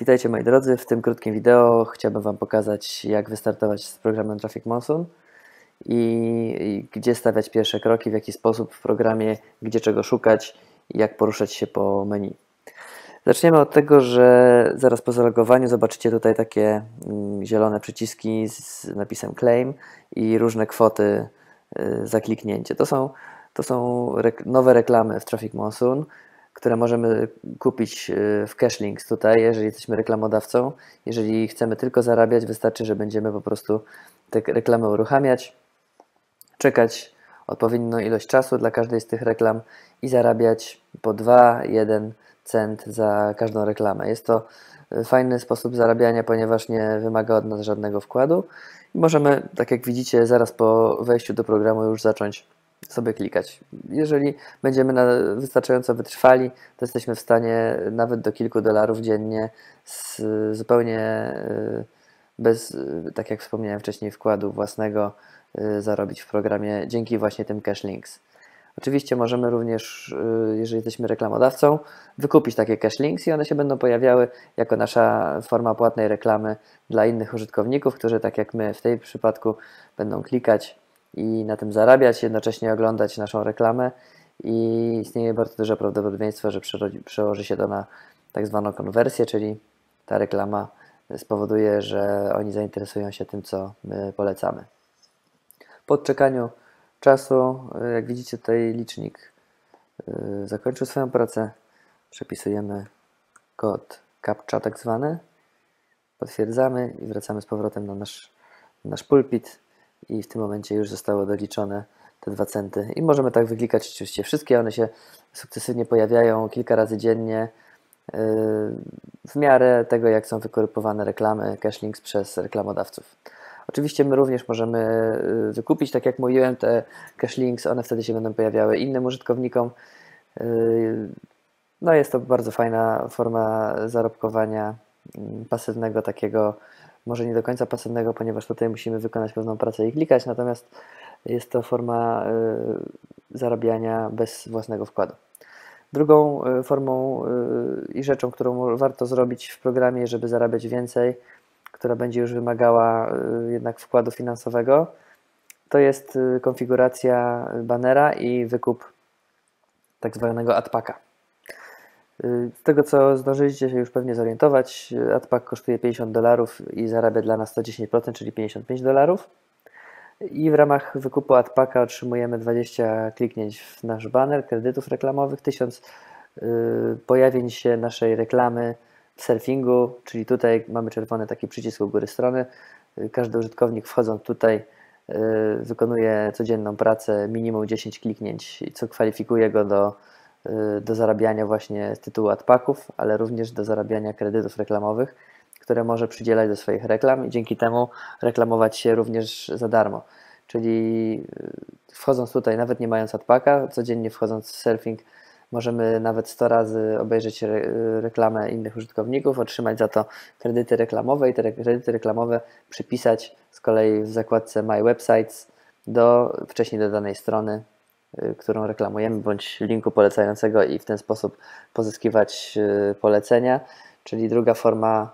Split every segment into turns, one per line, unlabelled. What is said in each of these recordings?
Witajcie moi drodzy, w tym krótkim wideo chciałbym Wam pokazać jak wystartować z programem Traffic Monsoon i, i gdzie stawiać pierwsze kroki, w jaki sposób w programie, gdzie czego szukać i jak poruszać się po menu. Zaczniemy od tego, że zaraz po zalogowaniu zobaczycie tutaj takie mm, zielone przyciski z napisem claim i różne kwoty y, za kliknięcie. To są, to są nowe reklamy w Traffic Monsoon które możemy kupić y, w Cashlinks tutaj, jeżeli jesteśmy reklamodawcą. Jeżeli chcemy tylko zarabiać, wystarczy, że będziemy po prostu te reklamy uruchamiać, czekać odpowiednią ilość czasu dla każdej z tych reklam i zarabiać po 2-1 cent za każdą reklamę. Jest to y, fajny sposób zarabiania, ponieważ nie wymaga od nas żadnego wkładu. Możemy, tak jak widzicie, zaraz po wejściu do programu już zacząć sobie klikać. Jeżeli będziemy na wystarczająco wytrwali, to jesteśmy w stanie nawet do kilku dolarów dziennie z zupełnie y, bez, y, tak jak wspomniałem wcześniej, wkładu własnego y, zarobić w programie dzięki właśnie tym cash links. Oczywiście możemy również, jeżeli jesteśmy reklamodawcą, wykupić takie cash links i one się będą pojawiały jako nasza forma płatnej reklamy dla innych użytkowników, którzy tak jak my w tej przypadku będą klikać i na tym zarabiać, jednocześnie oglądać naszą reklamę. I istnieje bardzo duże prawdopodobieństwo, że przełoży się to na tak zwaną konwersję, czyli ta reklama spowoduje, że oni zainteresują się tym, co my polecamy. Po odczekaniu czasu, jak widzicie tutaj licznik y, zakończył swoją pracę, przepisujemy kod CAPTCHA tak zwany, potwierdzamy i wracamy z powrotem na nasz, nasz pulpit i w tym momencie już zostało doliczone te dwa centy. I możemy tak wyklikać oczywiście wszystkie, one się sukcesywnie pojawiają kilka razy dziennie yy, w miarę tego, jak są wykorypowane reklamy, cashlinks przez reklamodawców. Oczywiście my również możemy yy, wykupić, tak jak mówiłem, te cashlinks, one wtedy się będą pojawiały innym użytkownikom. Yy, no jest to bardzo fajna forma zarobkowania mm, pasywnego takiego może nie do końca pasywnego, ponieważ tutaj musimy wykonać pewną pracę i klikać, natomiast jest to forma y, zarabiania bez własnego wkładu. Drugą y, formą y, i rzeczą, którą warto zrobić w programie, żeby zarabiać więcej, która będzie już wymagała jednak wkładu finansowego, to jest konfiguracja banera i wykup tak zwanego adpaka. Z tego co zdążyliście się już pewnie zorientować, AdPack kosztuje 50 dolarów i zarabia dla nas 110%, czyli 55 dolarów. I w ramach wykupu AdPacka otrzymujemy 20 kliknięć w nasz banner, kredytów reklamowych, 1000 y, pojawień się naszej reklamy w surfingu, czyli tutaj mamy czerwony taki przycisk u góry strony. Każdy użytkownik wchodząc tutaj y, wykonuje codzienną pracę, minimum 10 kliknięć, co kwalifikuje go do do zarabiania właśnie z tytułu adpaków, ale również do zarabiania kredytów reklamowych, które może przydzielać do swoich reklam i dzięki temu reklamować się również za darmo. Czyli y, wchodząc tutaj, nawet nie mając adpaka, codziennie wchodząc w surfing, możemy nawet 100 razy obejrzeć re reklamę innych użytkowników, otrzymać za to kredyty reklamowe i te kredyty reklamowe przypisać z kolei w zakładce My Websites do wcześniej dodanej strony Y, którą reklamujemy, bądź linku polecającego i w ten sposób pozyskiwać y, polecenia. Czyli druga forma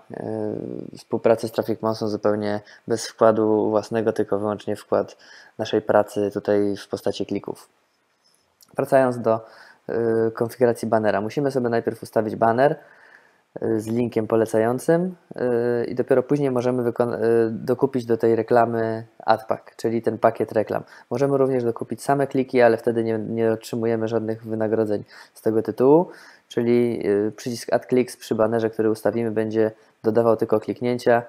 y, współpracy z Traffic Monsoon zupełnie bez wkładu własnego, tylko wyłącznie wkład naszej pracy tutaj w postaci klików. Wracając do konfiguracji bannera, musimy sobie najpierw ustawić banner, z linkiem polecającym y, i dopiero później możemy y, dokupić do tej reklamy AdPack, czyli ten pakiet reklam. Możemy również dokupić same kliki, ale wtedy nie, nie otrzymujemy żadnych wynagrodzeń z tego tytułu, czyli y, przycisk AdClicks przy banerze, który ustawimy będzie dodawał tylko kliknięcia,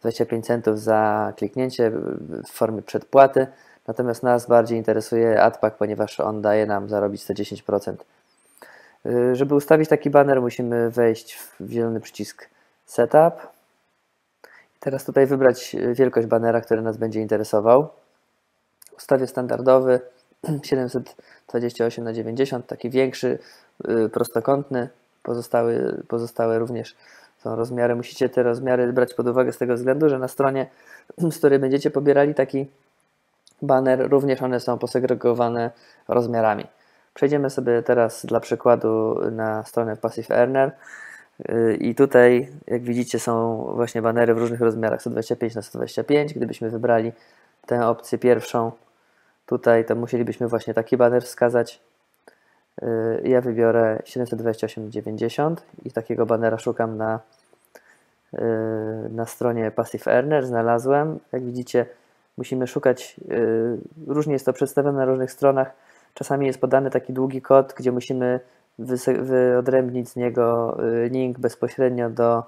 25 centów za kliknięcie w formie przedpłaty, natomiast nas bardziej interesuje AdPack, ponieważ on daje nam zarobić 110%. Y, żeby ustawić taki banner musimy wejść w zielony przycisk Setup. Teraz tutaj wybrać wielkość banera, który nas będzie interesował. Ustawię standardowy 728 na 90 taki większy, y, prostokątny. Pozostałe, pozostałe również są rozmiary. Musicie te rozmiary brać pod uwagę z tego względu, że na stronie, z której będziecie pobierali taki banner, również one są posegregowane rozmiarami. Przejdziemy sobie teraz dla przykładu na stronę Passive Earner. Y, I tutaj, jak widzicie, są właśnie banery w różnych rozmiarach 125 na 125. Gdybyśmy wybrali tę opcję pierwszą, tutaj, to musielibyśmy właśnie taki baner wskazać. Y, ja wybiorę 728,90 i takiego banera szukam na, y, na stronie Passive Earner. Znalazłem. Jak widzicie, musimy szukać, różnie jest to przedstawione na różnych stronach. Czasami jest podany taki długi kod, gdzie musimy wyodrębnić z niego y, link bezpośrednio do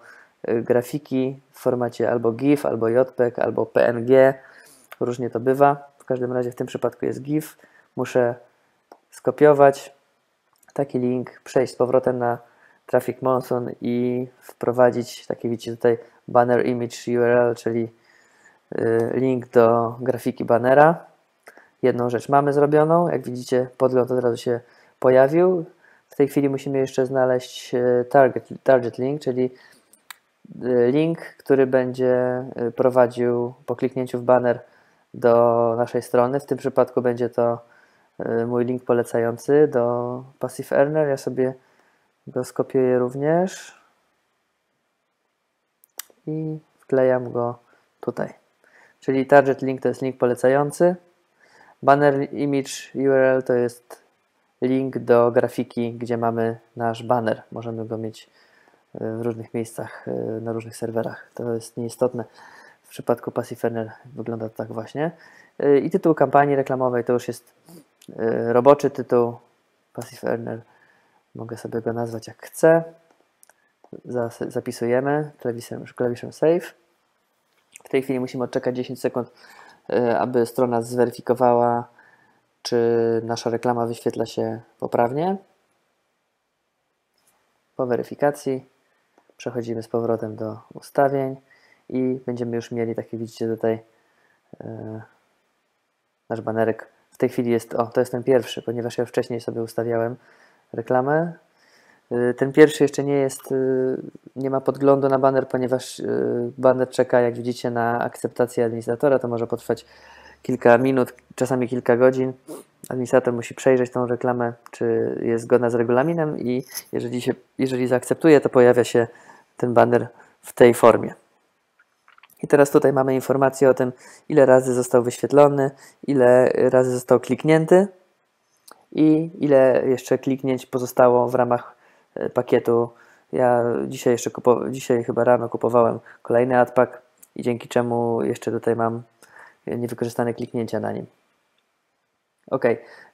y, grafiki w formacie albo GIF, albo JPEG, albo PNG. Różnie to bywa. W każdym razie w tym przypadku jest GIF. Muszę skopiować taki link, przejść z powrotem na Traffic Monsoon i wprowadzić, takie widzicie tutaj, banner image URL, czyli y, link do grafiki bannera. Jedną rzecz mamy zrobioną, jak widzicie podgląd od razu się pojawił. W tej chwili musimy jeszcze znaleźć e, target, target link, czyli e, link, który będzie e, prowadził po kliknięciu w banner do naszej strony. W tym przypadku będzie to mój link polecający do Passive Earner. Ja sobie go skopiuję również i wklejam go tutaj. Czyli target link to jest link polecający. Banner image URL to jest link do grafiki, gdzie mamy nasz banner. Możemy go mieć e, w różnych miejscach, e, na różnych serwerach. To jest nieistotne. W przypadku Passive Earner wygląda to tak właśnie. E, I tytuł kampanii reklamowej to już jest roboczy tytuł Passive Earner. Mogę sobie go nazwać jak chcę. Zapisujemy klawiszem, klawiszem Save. W tej chwili musimy odczekać 10 sekund, aby strona zweryfikowała czy nasza reklama wyświetla się poprawnie. Po weryfikacji przechodzimy z powrotem do ustawień i będziemy już mieli, tak jak widzicie tutaj, yy, nasz banerek. W tej chwili jest, o, to jest ten pierwszy, ponieważ ja wcześniej sobie ustawiałem reklamę. Yy, ten pierwszy jeszcze nie jest, yy, nie ma podglądu na baner, ponieważ baner czeka, jak widzicie, na akceptację administratora. To może potrwać kilka minut, czasami kilka godzin. Administrator musi przejrzeć tą reklamę, czy jest zgodna z regulaminem i jeżeli, się, jeżeli zaakceptuje, to pojawia się ten banner w tej formie. I teraz tutaj mamy informację o tym, ile razy został wyświetlony, ile razy został kliknięty i ile jeszcze kliknięć pozostało w ramach pakietu. Ja dzisiaj jeszcze dzisiaj chyba rano kupowałem kolejny adpack i dzięki czemu jeszcze tutaj mam niewykorzystane kliknięcia na nim. Ok,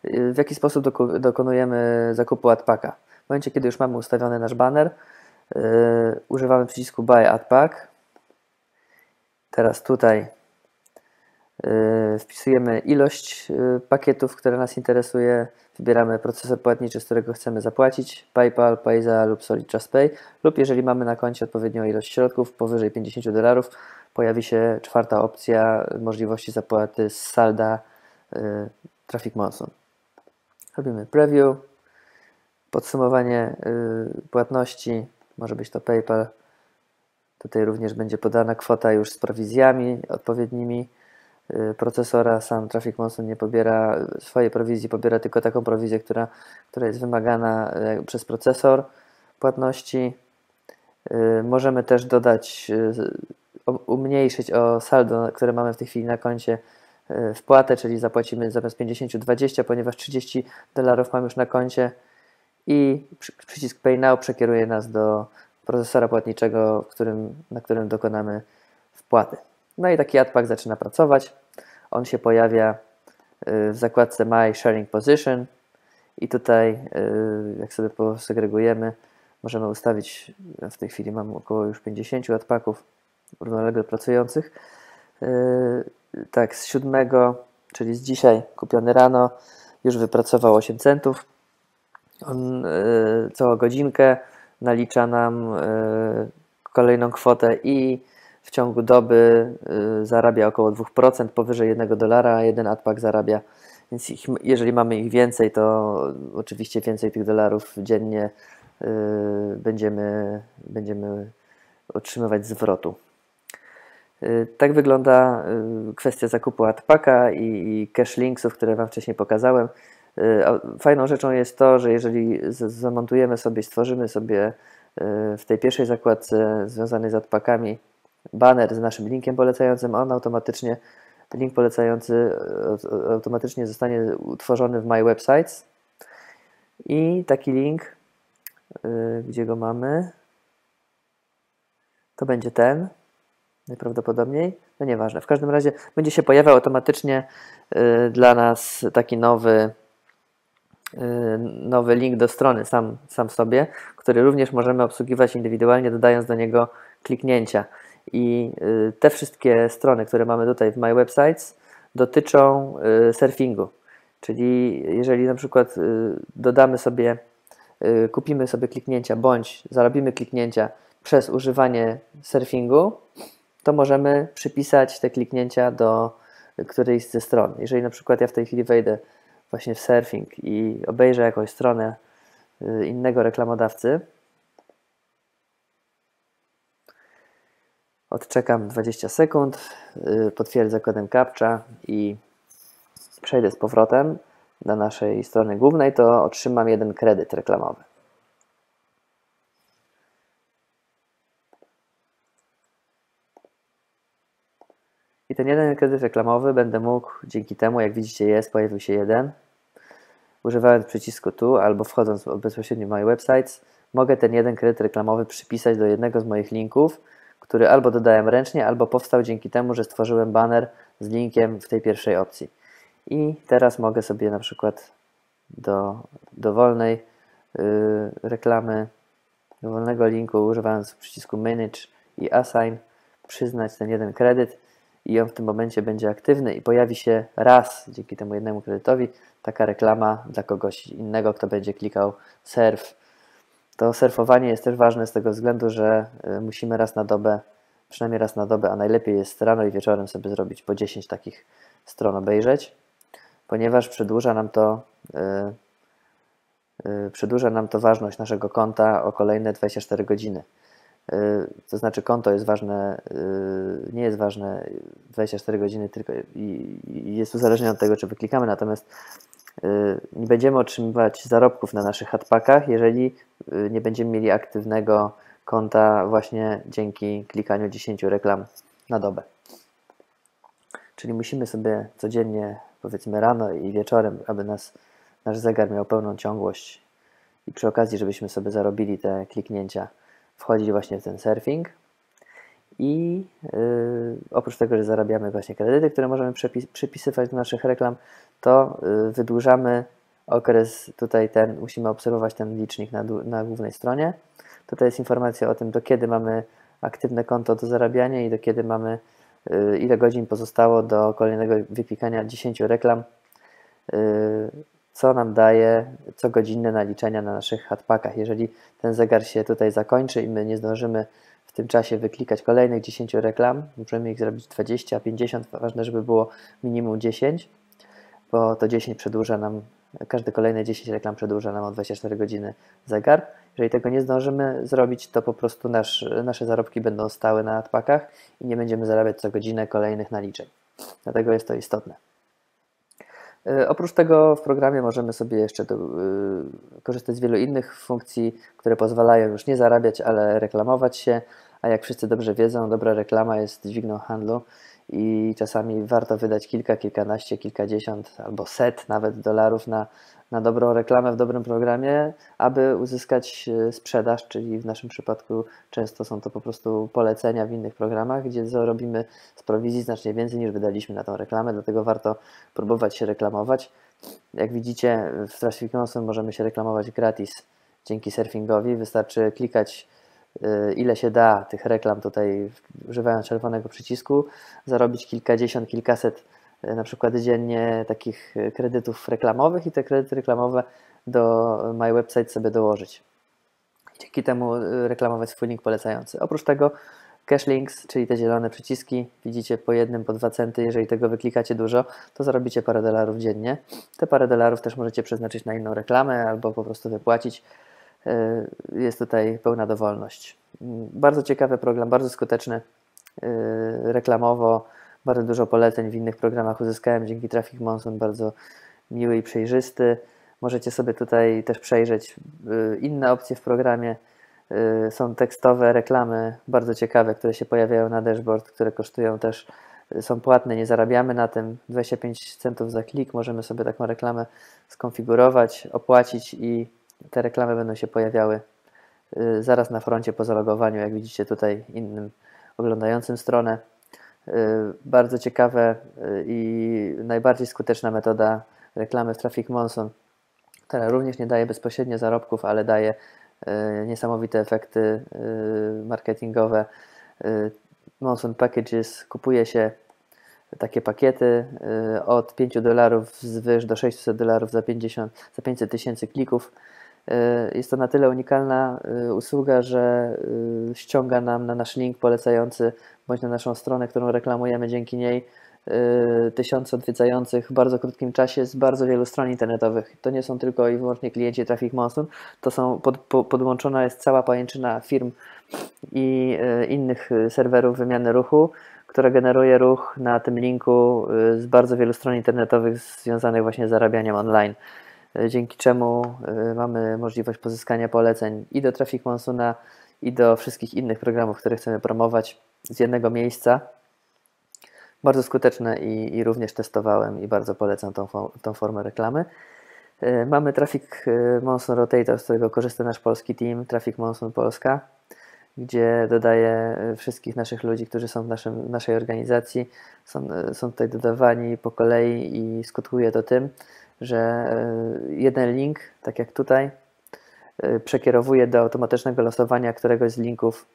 w jaki sposób dokonujemy zakupu adpacka? W momencie, kiedy już mamy ustawiony nasz banner, yy, używamy przycisku Buy Adpack. Teraz tutaj wpisujemy ilość yy, pakietów, które nas interesuje. Wybieramy procesor płatniczy, z którego chcemy zapłacić, PayPal, Payza lub Solid Trust Pay, lub jeżeli mamy na koncie odpowiednią ilość środków, powyżej 50 dolarów, pojawi się czwarta opcja możliwości zapłaty z salda y, Traffic Monsoon. Robimy preview, podsumowanie płatności, może być to PayPal. Tutaj również będzie podana kwota już z prowizjami odpowiednimi procesora. Sam Traffic Monsoon nie pobiera swojej prowizji, pobiera tylko taką prowizję, która, która jest wymagana przez procesor płatności. Możemy też dodać umniejszyć o saldo, które mamy w tej chwili na koncie e, wpłatę, czyli zapłacimy zamiast 50 20, ponieważ 30 dolarów mamy już na koncie i przycisk Pay Now przekieruje nas do procesora płatniczego, którym, na którym dokonamy wpłaty. No i taki adpack zaczyna pracować. On się pojawia e, w zakładce My Sharing Position i tutaj, e, jak sobie posegregujemy, możemy ustawić, w tej chwili mam około już 50 adpacków, równolegle pracujących. E, tak, z siódmego, czyli z dzisiaj, kupiony rano, już wypracował 8 centów. On całą godzinkę nalicza nam kolejną kwotę i w ciągu doby zarabia około 2%, powyżej 1 dolara, a jeden adpack zarabia. Więc ich, jeżeli mamy ich więcej, to oczywiście więcej tych dolarów dziennie będziemy, będziemy otrzymywać zwrotu. Y, tak wygląda y, kwestia zakupu Adpaka i cache linksów, które Wam wcześniej pokazałem. Y, fajną rzeczą jest to, że jeżeli zamontujemy sobie, stworzymy sobie w tej pierwszej zakładce związanej z adpakami banner z naszym linkiem polecającym, on automatycznie, link polecający automatycznie zostanie utworzony w My Websites i taki link, gdzie go mamy, to będzie ten, najprawdopodobniej, no nieważne. W każdym razie będzie się pojawiał automatycznie y, dla nas taki nowy, nowy link do strony sam, sam sobie, który również możemy obsługiwać indywidualnie, dodając do niego kliknięcia. I y, te wszystkie strony, które mamy tutaj w My Websites, dotyczą surfingu. Czyli jeżeli na przykład dodamy sobie, kupimy sobie kliknięcia bądź zarobimy kliknięcia przez używanie surfingu, to możemy przypisać te kliknięcia do którejś ze stron. Jeżeli na przykład ja w tej chwili wejdę właśnie w surfing i obejrzę jakąś stronę y, innego reklamodawcy, odczekam 20 sekund, y, potwierdzę kodem CAPTCHA i przejdę z powrotem do naszej strony głównej, to otrzymam jeden kredyt reklamowy. I ten jeden kredyt reklamowy będę mógł, dzięki temu, jak widzicie jest, pojawił się jeden, używając przycisku tu albo wchodząc bezpośrednio w My Websites, mogę ten jeden kredyt reklamowy przypisać do jednego z moich linków, który albo dodałem ręcznie, albo powstał dzięki temu, że stworzyłem banner z linkiem w tej pierwszej opcji. I teraz mogę sobie na przykład do dowolnej yy, reklamy, dowolnego linku używając przycisku Manage i Assign przyznać ten jeden kredyt i on w tym momencie będzie aktywny i pojawi się raz dzięki temu jednemu kredytowi taka reklama dla kogoś innego, kto będzie klikał surf. To surfowanie jest też ważne z tego względu, że y, musimy raz na dobę, przynajmniej raz na dobę, a najlepiej jest rano i wieczorem sobie zrobić po 10 takich stron obejrzeć, ponieważ przedłuża nam to yy, yy, przedłuża nam to ważność naszego konta o kolejne 24 godziny. Y, to znaczy konto jest ważne, y, nie jest ważne 24 godziny tylko i jest uzależnione od tego, czy wyklikamy, natomiast y, nie będziemy otrzymywać zarobków na naszych hatpackach, jeżeli nie będziemy mieli aktywnego konta właśnie dzięki klikaniu 10 reklam na dobę. Czyli musimy sobie codziennie, powiedzmy rano i wieczorem, aby nas, nasz zegar miał pełną ciągłość i przy okazji, żebyśmy sobie zarobili te kliknięcia wchodzić właśnie w ten surfing i yy, oprócz tego, że zarabiamy właśnie kredyty, które możemy przypisywać do naszych reklam, to yy, wydłużamy okres tutaj ten, musimy obserwować ten licznik na, na głównej stronie. Tutaj jest informacja o tym, do kiedy mamy aktywne konto do zarabiania i do kiedy mamy, yy, ile godzin pozostało do kolejnego wyklikania 10 reklam yy, co nam daje cogodzinne naliczenia na naszych hatpackach. Jeżeli ten zegar się tutaj zakończy i my nie zdążymy w tym czasie wyklikać kolejnych 10 reklam, możemy ich zrobić 20, 50, ważne, żeby było minimum 10, bo to 10 przedłuża nam, każde kolejne 10 reklam przedłuża nam o 24 godziny zegar. Jeżeli tego nie zdążymy zrobić, to po prostu nasz, nasze zarobki będą stały na hatpackach i nie będziemy zarabiać co godzinę kolejnych naliczeń. Dlatego jest to istotne. E, oprócz tego w programie możemy sobie jeszcze do, y, korzystać z wielu innych funkcji, które pozwalają już nie zarabiać, ale reklamować się, a jak wszyscy dobrze wiedzą, dobra reklama jest dźwigną handlu i czasami warto wydać kilka, kilkanaście, kilkadziesiąt albo set nawet dolarów na na dobrą reklamę w dobrym programie, aby uzyskać e, sprzedaż, czyli w naszym przypadku często są to po prostu polecenia w innych programach, gdzie zarobimy z prowizji znacznie więcej niż wydaliśmy na tą reklamę, dlatego warto próbować się reklamować. Jak widzicie w Traffic możemy się reklamować gratis dzięki surfingowi, wystarczy klikać ile się da tych reklam tutaj używając czerwonego przycisku, zarobić kilkadziesiąt, kilkaset E, na przykład dziennie takich e, kredytów reklamowych i te kredyty reklamowe do My Website sobie dołożyć. Dzięki temu reklamować swój link polecający. Oprócz tego cash links, czyli te zielone przyciski, widzicie po jednym, po dwa centy, jeżeli tego wyklikacie dużo, to zarobicie parę dolarów dziennie. Te parę dolarów też możecie przeznaczyć na inną reklamę albo po prostu wypłacić. Jest tutaj pełna dowolność. Bardzo ciekawy program, bardzo skuteczny reklamowo bardzo dużo poleceń w innych programach uzyskałem dzięki Traffic Monsoon, bardzo miły i przejrzysty. Możecie sobie tutaj też przejrzeć y, inne opcje w programie, Są tekstowe reklamy bardzo ciekawe, które się pojawiają na dashboard, które kosztują też, są płatne, nie zarabiamy na tym 25 centów za klik. Możemy sobie taką reklamę skonfigurować, opłacić i te reklamy będą się pojawiały zaraz na froncie po zalogowaniu, jak widzicie tutaj innym oglądającym stronę. Bardzo ciekawe i najbardziej skuteczna metoda reklamy w Traffic Monsoon, która również nie daje bezpośrednio zarobków, ale daje niesamowite efekty marketingowe. Monsoon Packages kupuje się takie pakiety od 5 dolarów zwyż do 600 dolarów za, 50, za 500 tysięcy klików. Jest to na tyle unikalna usługa, że ściąga nam na nasz link polecający bądź na naszą stronę, którą reklamujemy dzięki niej Y, tysiące odwiedzających w bardzo krótkim czasie z bardzo wielu stron internetowych. To nie są tylko i wyłącznie klienci Traffic Monsoon, to są pod, po, podłączona jest cała pajęczyna firm i y, innych serwerów wymiany ruchu, która generuje ruch na tym linku y, z bardzo wielu stron internetowych związanych właśnie z zarabianiem online. Dzięki czemu mamy możliwość pozyskania poleceń i do Traffic Monsoona, i do wszystkich innych programów, które chcemy promować z jednego miejsca bardzo skuteczne i, i również testowałem i bardzo polecam tą, tą formę reklamy. E, mamy Traffic e, Monsoon Rotator, z którego korzysta nasz polski team, Traffic Monsoon Polska, gdzie dodaję e, wszystkich naszych ludzi, którzy są w naszym, naszej organizacji. Są, są tutaj dodawani po kolei i skutkuje to tym, że jeden link, tak jak tutaj, przekierowuje do automatycznego losowania któregoś z linków,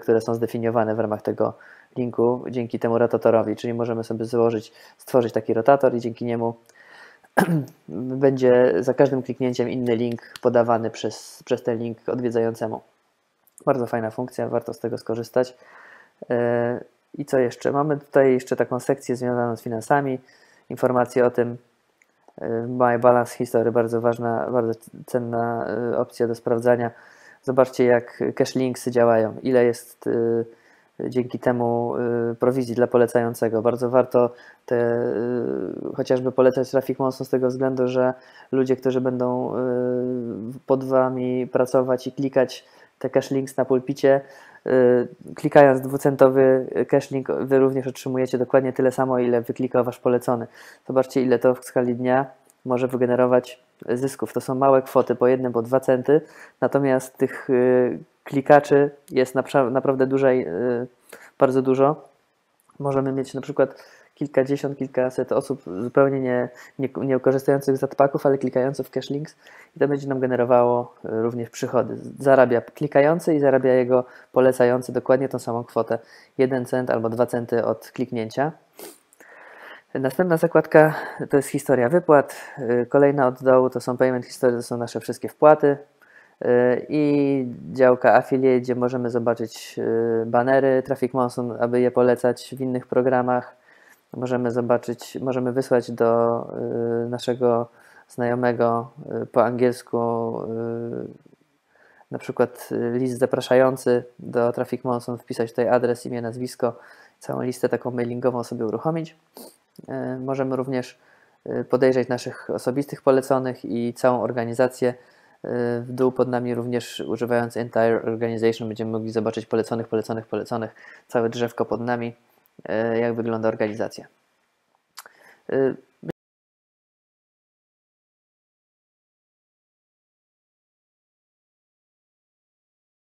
które są zdefiniowane w ramach tego linku dzięki temu rotatorowi, czyli możemy sobie złożyć, stworzyć taki rotator i dzięki niemu będzie za każdym kliknięciem inny link podawany przez, przez ten link odwiedzającemu. Bardzo fajna funkcja, warto z tego skorzystać. E, I co jeszcze? Mamy tutaj jeszcze taką sekcję związaną z finansami, informacje o tym, e, My Balance History, bardzo ważna, bardzo cenna e, opcja do sprawdzania. Zobaczcie, jak cache linksy działają, ile jest dzięki temu y, prowizji dla polecającego. Bardzo warto te, chociażby polecać Traffic Monsoon z tego względu, że ludzie, którzy będą pod Wami pracować i klikać te cache links na pulpicie, klikając dwucentowy cache link, Wy również otrzymujecie dokładnie tyle samo, ile wyklikał Wasz polecony. Zobaczcie, ile to w skali dnia może wygenerować zysków. To są małe kwoty, po jednym, po dwa centy, natomiast tych klikaczy jest naprawdę dużej, y, bardzo dużo. Możemy mieć na przykład kilkadziesiąt, kilkaset osób zupełnie nie, nie, nie korzystających z adpacków, ale klikających w cache links i to będzie nam generowało y, również przychody. Zarabia klikający i zarabia jego polecający dokładnie tą samą kwotę. 1 cent albo 2 centy od kliknięcia. Następna zakładka to jest historia wypłat. Y, kolejna od dołu to są payment history, to są nasze wszystkie wpłaty i działka affiliate, gdzie możemy zobaczyć banery Traffic Monsoon, aby je polecać w innych programach. Możemy zobaczyć, możemy wysłać do y, naszego znajomego y, po angielsku na przykład list zapraszający do Traffic Monsoon, wpisać tutaj adres, imię, nazwisko, całą listę taką mailingową sobie uruchomić. Możemy również podejrzeć naszych osobistych poleconych i całą organizację w dół pod nami również używając Entire Organization będziemy mogli zobaczyć poleconych, poleconych, poleconych, całe drzewko pod nami, jak wygląda organizacja. E,